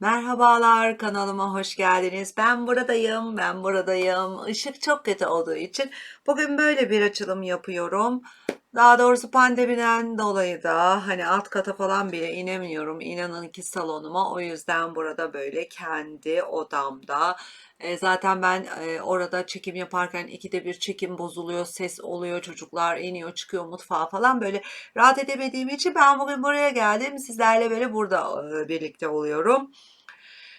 Merhabalar kanalıma hoş geldiniz. Ben buradayım, ben buradayım. Işık çok kötü olduğu için bugün böyle bir açılım yapıyorum. Daha doğrusu pandemiden dolayı da hani alt kata falan bile inemiyorum. İnanın ki salonuma. O yüzden burada böyle kendi odamda. E, zaten ben e, orada çekim yaparken ikide bir çekim bozuluyor, ses oluyor, çocuklar iniyor, çıkıyor mutfağa falan böyle rahat edemediğim için ben bugün buraya geldim. Sizlerle böyle burada e, birlikte oluyorum.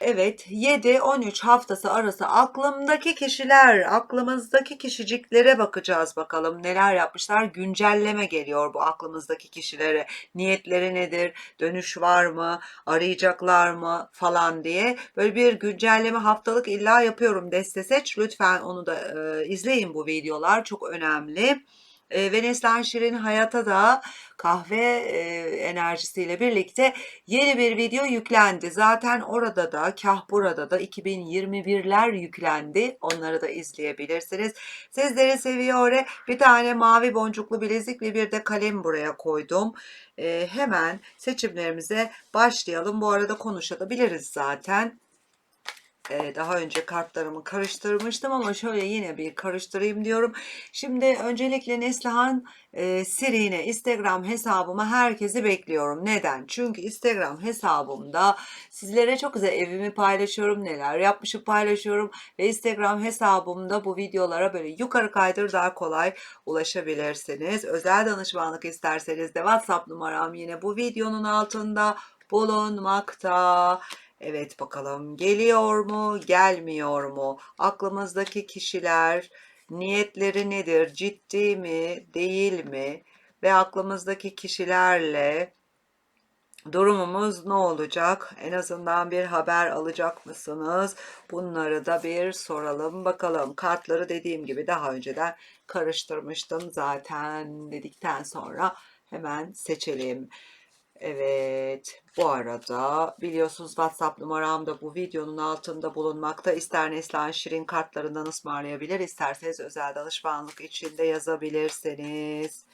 Evet, 7-13 haftası arası aklımdaki kişiler, aklımızdaki kişiciklere bakacağız bakalım neler yapmışlar. Güncelleme geliyor bu aklımızdaki kişilere. Niyetleri nedir? Dönüş var mı? Arayacaklar mı? falan diye. Böyle bir güncelleme haftalık illa yapıyorum deste seç. Lütfen onu da e, izleyin bu videolar. Çok önemli. E, ve Şirin Hayat'a da kahve e, enerjisiyle birlikte yeni bir video yüklendi. Zaten orada da kah burada da 2021'ler yüklendi. Onları da izleyebilirsiniz. Sizleri seviyor. Bir tane mavi boncuklu bilezik ve bir de kalem buraya koydum. E, hemen seçimlerimize başlayalım. Bu arada konuşabiliriz zaten. Ee, daha önce kartlarımı karıştırmıştım ama şöyle yine bir karıştırayım diyorum. Şimdi öncelikle Neslihan e, Siri'ne Instagram hesabıma herkesi bekliyorum. Neden? Çünkü Instagram hesabımda sizlere çok güzel evimi paylaşıyorum, neler yapmışım paylaşıyorum ve Instagram hesabımda bu videolara böyle yukarı kaydır daha kolay ulaşabilirsiniz. Özel danışmanlık isterseniz de WhatsApp numaram yine bu videonun altında bulunmakta. Evet bakalım geliyor mu, gelmiyor mu? Aklımızdaki kişiler niyetleri nedir? Ciddi mi, değil mi? Ve aklımızdaki kişilerle durumumuz ne olacak? En azından bir haber alacak mısınız? Bunları da bir soralım bakalım. Kartları dediğim gibi daha önceden karıştırmıştım zaten dedikten sonra hemen seçelim. Evet, bu arada biliyorsunuz WhatsApp numaram da bu videonun altında bulunmakta. İster Neslihan Şirin kartlarından ısmarlayabilir, isterseniz özel danışmanlık için de yazabilirsiniz.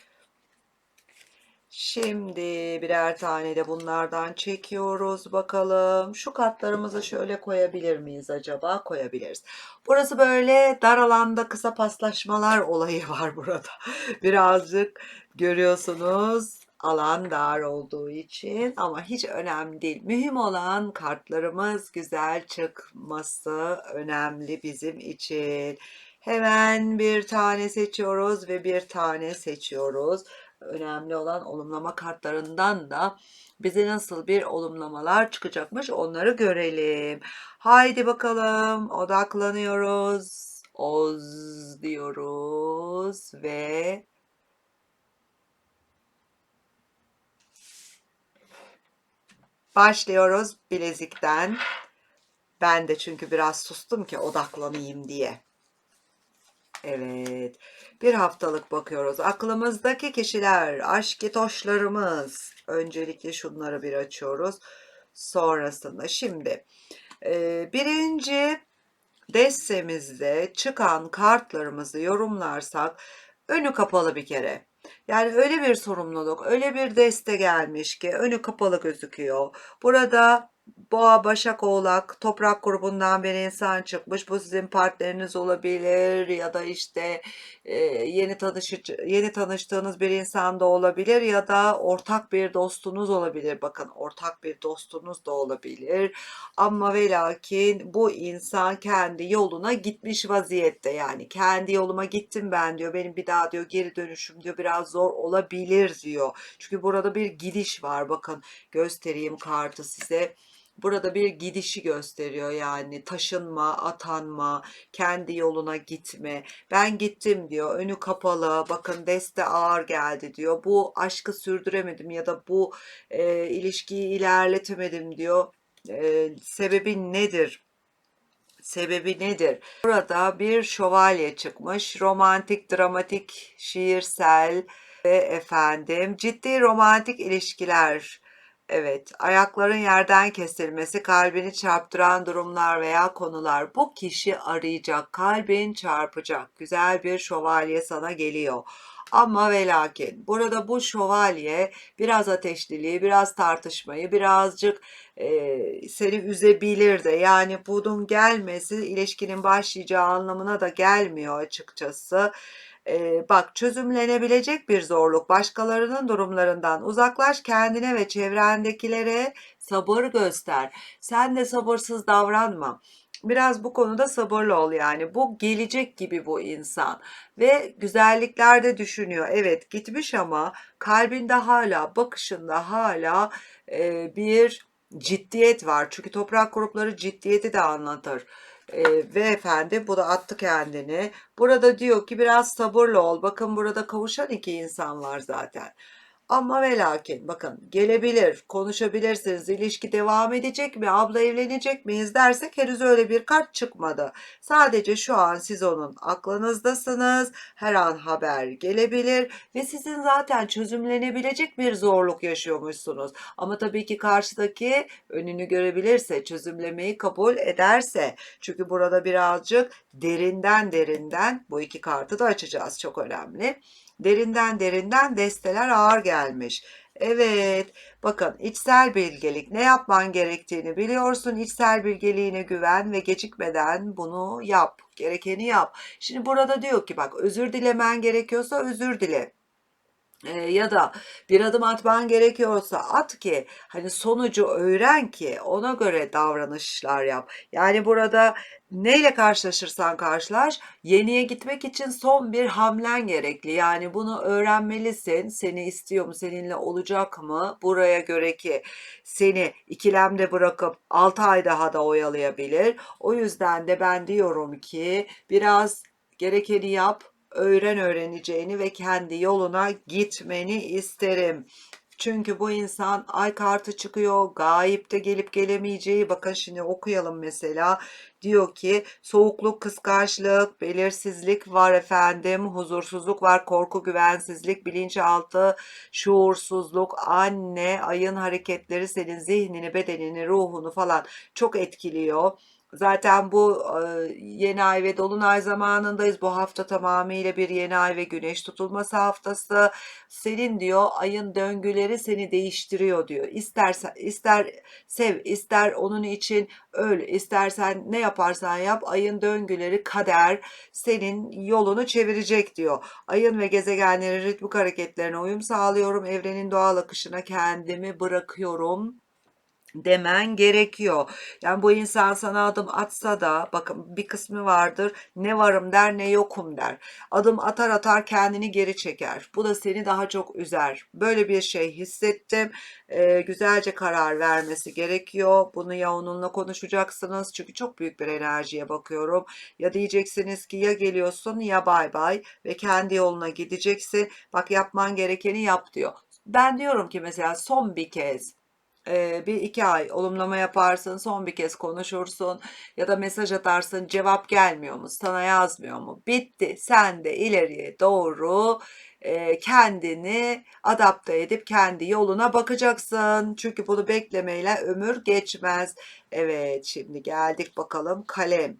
Şimdi birer tane de bunlardan çekiyoruz bakalım. Şu kartlarımızı şöyle koyabilir miyiz acaba? Koyabiliriz. Burası böyle dar alanda kısa paslaşmalar olayı var burada. Birazcık görüyorsunuz alan dar olduğu için ama hiç önemli değil. Mühim olan kartlarımız güzel çıkması önemli bizim için. Hemen bir tane seçiyoruz ve bir tane seçiyoruz. Önemli olan olumlama kartlarından da bize nasıl bir olumlamalar çıkacakmış onları görelim. Haydi bakalım odaklanıyoruz. Oz diyoruz ve Başlıyoruz bilezikten. Ben de çünkü biraz sustum ki odaklanayım diye. Evet. Bir haftalık bakıyoruz. Aklımızdaki kişiler, aşk itoşlarımız. Öncelikle şunları bir açıyoruz. Sonrasında şimdi e, birinci destemizde çıkan kartlarımızı yorumlarsak önü kapalı bir kere. Yani öyle bir sorumluluk, öyle bir deste gelmiş ki önü kapalı gözüküyor. Burada Boğa, Başak, Oğlak, Toprak grubundan bir insan çıkmış. Bu sizin partneriniz olabilir ya da işte e, yeni tanışıcı, yeni tanıştığınız bir insan da olabilir ya da ortak bir dostunuz olabilir. Bakın ortak bir dostunuz da olabilir. Ama ve lakin bu insan kendi yoluna gitmiş vaziyette. Yani kendi yoluma gittim ben diyor. Benim bir daha diyor geri dönüşüm diyor biraz zor olabilir diyor. Çünkü burada bir gidiş var. Bakın göstereyim kartı size burada bir gidişi gösteriyor yani taşınma, atanma, kendi yoluna gitme. Ben gittim diyor. Önü kapalı. Bakın deste ağır geldi diyor. Bu aşkı sürdüremedim ya da bu e, ilişkiyi ilerletemedim diyor. E, sebebi nedir? Sebebi nedir? Burada bir şövalye çıkmış. Romantik, dramatik, şiirsel ve efendim ciddi romantik ilişkiler Evet, ayakların yerden kesilmesi, kalbini çarptıran durumlar veya konular. Bu kişi arayacak, kalbin çarpacak. Güzel bir şövalye sana geliyor. Ama ve lakin burada bu şövalye biraz ateşliliği, biraz tartışmayı, birazcık e, seni üzebilir de. Yani bunun gelmesi ilişkinin başlayacağı anlamına da gelmiyor açıkçası. E, bak çözümlenebilecek bir zorluk. Başkalarının durumlarından uzaklaş kendine ve çevrendekilere sabır göster. Sen de sabırsız davranma. Biraz bu konuda sabırlı ol yani. Bu gelecek gibi bu insan ve güzellikler de düşünüyor. Evet gitmiş ama kalbinde hala, bakışında hala e, bir ciddiyet var. Çünkü toprak grupları ciddiyeti de anlatır. E, ve efendi bu da attı kendini. Burada diyor ki biraz sabırlı ol. Bakın burada kavuşan iki insan var zaten. Ama ve lakin bakın gelebilir, konuşabilirsiniz, ilişki devam edecek mi, abla evlenecek miyiz dersek henüz öyle bir kart çıkmadı. Sadece şu an siz onun aklınızdasınız, her an haber gelebilir ve sizin zaten çözümlenebilecek bir zorluk yaşıyormuşsunuz. Ama tabii ki karşıdaki önünü görebilirse, çözümlemeyi kabul ederse. Çünkü burada birazcık derinden derinden bu iki kartı da açacağız çok önemli. Derinden derinden desteler ağır gelmiş. Evet, bakın içsel bilgelik ne yapman gerektiğini biliyorsun. İçsel bilgeliğine güven ve gecikmeden bunu yap. Gerekeni yap. Şimdi burada diyor ki bak özür dilemen gerekiyorsa özür dile. Ee, ya da bir adım atman gerekiyorsa at ki hani sonucu öğren ki ona göre davranışlar yap. Yani burada neyle karşılaşırsan karşılaş yeniye gitmek için son bir hamlen gerekli. Yani bunu öğrenmelisin. Seni istiyor mu? Seninle olacak mı? Buraya göre ki seni ikilemde bırakıp 6 ay daha da oyalayabilir. O yüzden de ben diyorum ki biraz gerekeni yap öğren öğreneceğini ve kendi yoluna gitmeni isterim. Çünkü bu insan ay kartı çıkıyor, gayipte gelip gelemeyeceği. Bakın şimdi okuyalım mesela. Diyor ki soğukluk, kıskançlık, belirsizlik var efendim, huzursuzluk var, korku, güvensizlik, bilinçaltı, şuursuzluk, anne, ayın hareketleri senin zihnini, bedenini, ruhunu falan çok etkiliyor. Zaten bu yeni ay ve dolunay zamanındayız. Bu hafta tamamıyla bir yeni ay ve güneş tutulması haftası. Senin diyor ayın döngüleri seni değiştiriyor diyor. İstersen ister sev, ister onun için öl, istersen ne yaparsan yap ayın döngüleri kader senin yolunu çevirecek diyor. Ayın ve gezegenlerin ritmik hareketlerine uyum sağlıyorum. Evrenin doğal akışına kendimi bırakıyorum demen gerekiyor. Yani bu insan sana adım atsa da bakın bir kısmı vardır ne varım der ne yokum der. Adım atar atar kendini geri çeker. Bu da seni daha çok üzer. Böyle bir şey hissettim. Ee, güzelce karar vermesi gerekiyor. Bunu ya onunla konuşacaksınız. Çünkü çok büyük bir enerjiye bakıyorum. Ya diyeceksiniz ki ya geliyorsun ya bay bay ve kendi yoluna gideceksin. Bak yapman gerekeni yap diyor. Ben diyorum ki mesela son bir kez bir iki ay olumlama yaparsın, son bir kez konuşursun ya da mesaj atarsın, cevap gelmiyor mu, sana yazmıyor mu? Bitti. Sen de ileriye doğru kendini adapte edip kendi yoluna bakacaksın. Çünkü bunu beklemeyle ömür geçmez. Evet, şimdi geldik bakalım kalem.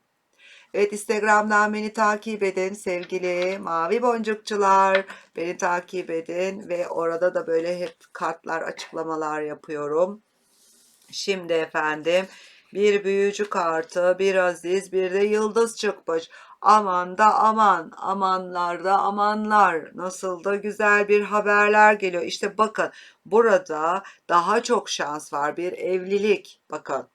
Evet Instagram'dan beni takip edin sevgili mavi boncukçular. Beni takip edin ve orada da böyle hep kartlar açıklamalar yapıyorum. Şimdi efendim bir büyücü kartı, bir aziz, bir de yıldız çıkmış. Aman da aman, amanlar da amanlar. Nasıl da güzel bir haberler geliyor. İşte bakın burada daha çok şans var. Bir evlilik, bakın.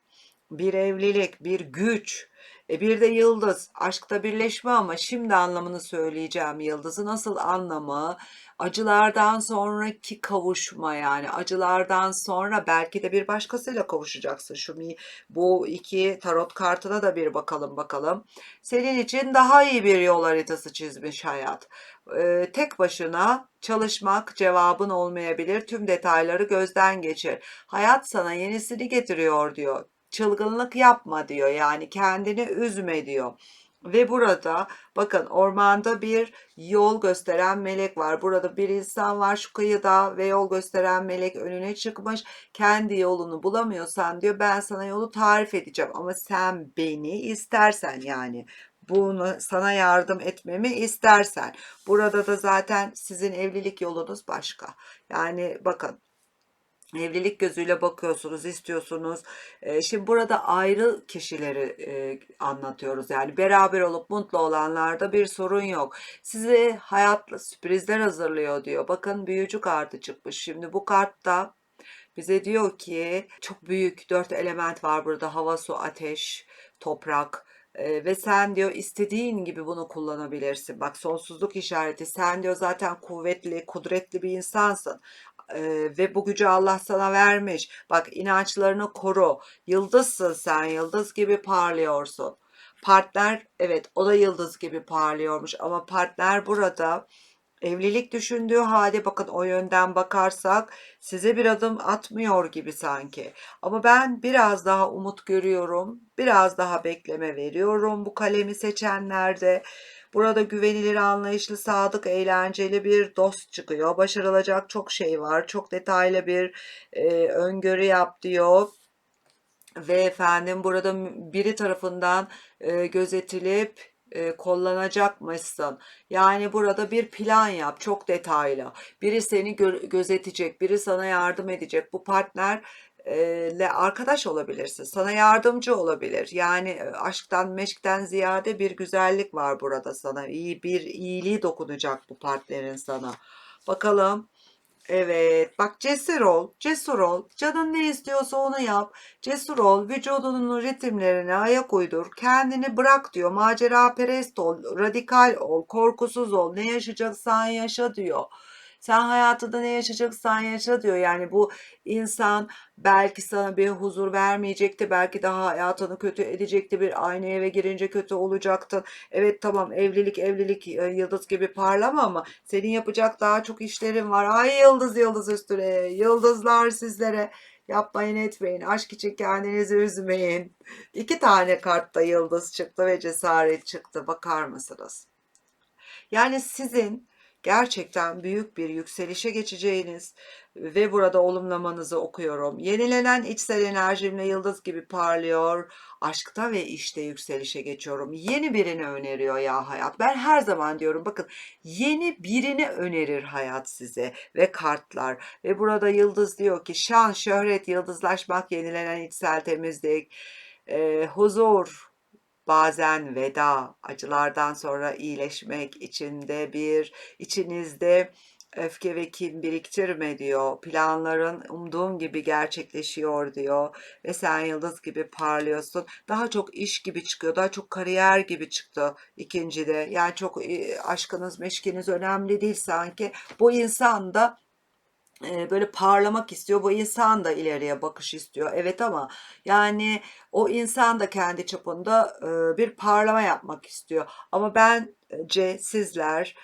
Bir evlilik, bir güç, e bir de yıldız. Aşkta birleşme ama şimdi anlamını söyleyeceğim yıldızı. Nasıl anlamı? Acılardan sonraki kavuşma yani. Acılardan sonra belki de bir başkasıyla kavuşacaksın. Şu bu iki tarot kartına da bir bakalım bakalım. Senin için daha iyi bir yol haritası çizmiş hayat. Ee, tek başına çalışmak cevabın olmayabilir. Tüm detayları gözden geçir. Hayat sana yenisini getiriyor diyor çılgınlık yapma diyor. Yani kendini üzme diyor. Ve burada bakın ormanda bir yol gösteren melek var. Burada bir insan var şu kıyıda ve yol gösteren melek önüne çıkmış. Kendi yolunu bulamıyorsan diyor ben sana yolu tarif edeceğim ama sen beni istersen yani bunu sana yardım etmemi istersen. Burada da zaten sizin evlilik yolunuz başka. Yani bakın Evlilik gözüyle bakıyorsunuz, istiyorsunuz. Ee, şimdi burada ayrı kişileri e, anlatıyoruz. Yani beraber olup mutlu olanlarda bir sorun yok. Size hayatla sürprizler hazırlıyor diyor. Bakın büyücü kartı çıkmış. Şimdi bu kartta bize diyor ki çok büyük dört element var burada. Hava, su, ateş, toprak. Ee, ve sen diyor istediğin gibi bunu kullanabilirsin. Bak sonsuzluk işareti. Sen diyor zaten kuvvetli, kudretli bir insansın. Ee, ve bu gücü Allah sana vermiş. Bak inançlarını koru. Yıldızsın sen, yıldız gibi parlıyorsun. Partner evet o da yıldız gibi parlıyormuş ama partner burada evlilik düşündüğü halde bakın o yönden bakarsak size bir adım atmıyor gibi sanki. Ama ben biraz daha umut görüyorum. Biraz daha bekleme veriyorum bu kalemi seçenlerde. Burada güvenilir, anlayışlı, sadık, eğlenceli bir dost çıkıyor. Başarılacak çok şey var. Çok detaylı bir e, öngörü yap diyor. Ve efendim burada biri tarafından e, gözetilip e, kullanacakmışsın. Yani burada bir plan yap çok detaylı. Biri seni gö- gözetecek, biri sana yardım edecek. Bu partner ile arkadaş olabilirsin. Sana yardımcı olabilir. Yani aşktan meşkten ziyade bir güzellik var burada sana. İyi bir iyiliği dokunacak bu partnerin sana. Bakalım. Evet, bak cesur ol, cesur ol. Canın ne istiyorsa onu yap. Cesur ol, vücudunun ritimlerine ayak uydur. Kendini bırak diyor. Macera perest ol, radikal ol, korkusuz ol. Ne yaşayacaksan yaşa diyor. Sen hayatında ne yaşayacaksan yaşa diyor. Yani bu insan belki sana bir huzur vermeyecekti. Belki daha hayatını kötü edecekti. Bir aynı eve girince kötü olacaktın. Evet tamam evlilik evlilik e, yıldız gibi parlama ama senin yapacak daha çok işlerin var. Ay yıldız yıldız üstüne. Yıldızlar sizlere. Yapmayın etmeyin. Aşk için kendinizi üzmeyin. İki tane kartta yıldız çıktı ve cesaret çıktı. Bakar mısınız? Yani sizin gerçekten büyük bir yükselişe geçeceğiniz ve burada olumlamanızı okuyorum. Yenilenen içsel enerjimle yıldız gibi parlıyor. Aşkta ve işte yükselişe geçiyorum. Yeni birini öneriyor ya hayat. Ben her zaman diyorum bakın yeni birini önerir hayat size ve kartlar. Ve burada yıldız diyor ki şan, şöhret, yıldızlaşmak, yenilenen içsel temizlik, e, huzur, bazen veda, acılardan sonra iyileşmek içinde bir, içinizde öfke ve kin biriktirme diyor. Planların umduğun gibi gerçekleşiyor diyor. Ve sen yıldız gibi parlıyorsun. Daha çok iş gibi çıkıyor. Daha çok kariyer gibi çıktı ikincide. Yani çok aşkınız, meşkiniz önemli değil sanki. Bu insan da böyle parlamak istiyor. Bu insan da ileriye bakış istiyor. Evet ama yani o insan da kendi çapında bir parlama yapmak istiyor. Ama bence sizler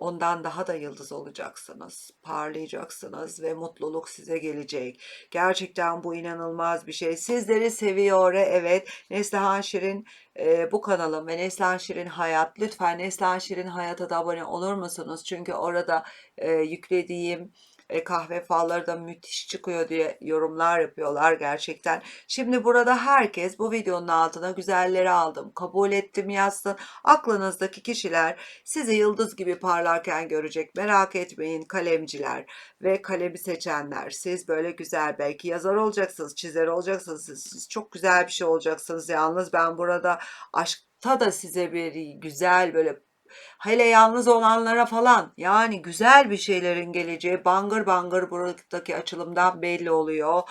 Ondan daha da yıldız olacaksınız, parlayacaksınız ve mutluluk size gelecek. Gerçekten bu inanılmaz bir şey. Sizleri seviyor, evet. Neslihan Şirin e, bu kanalım ve Neslihan Şirin Hayat. Lütfen Neslihan Şirin Hayat'a da abone olur musunuz? Çünkü orada e, yüklediğim e, kahve falları da müthiş çıkıyor diye yorumlar yapıyorlar gerçekten. Şimdi burada herkes bu videonun altına güzelleri aldım, kabul ettim yazsın. Aklınızdaki kişiler sizi yıldız gibi parlarken görecek. Merak etmeyin kalemciler ve kalemi seçenler. Siz böyle güzel belki yazar olacaksınız, çizer olacaksınız. Siz çok güzel bir şey olacaksınız. Yalnız ben burada aşkta da size bir güzel böyle Hele yalnız olanlara falan yani güzel bir şeylerin geleceği bangır bangır buradaki açılımdan belli oluyor.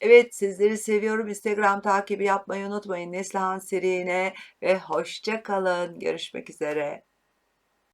Evet sizleri seviyorum. Instagram takibi yapmayı unutmayın. Neslihan Serine ve hoşça kalın. Görüşmek üzere.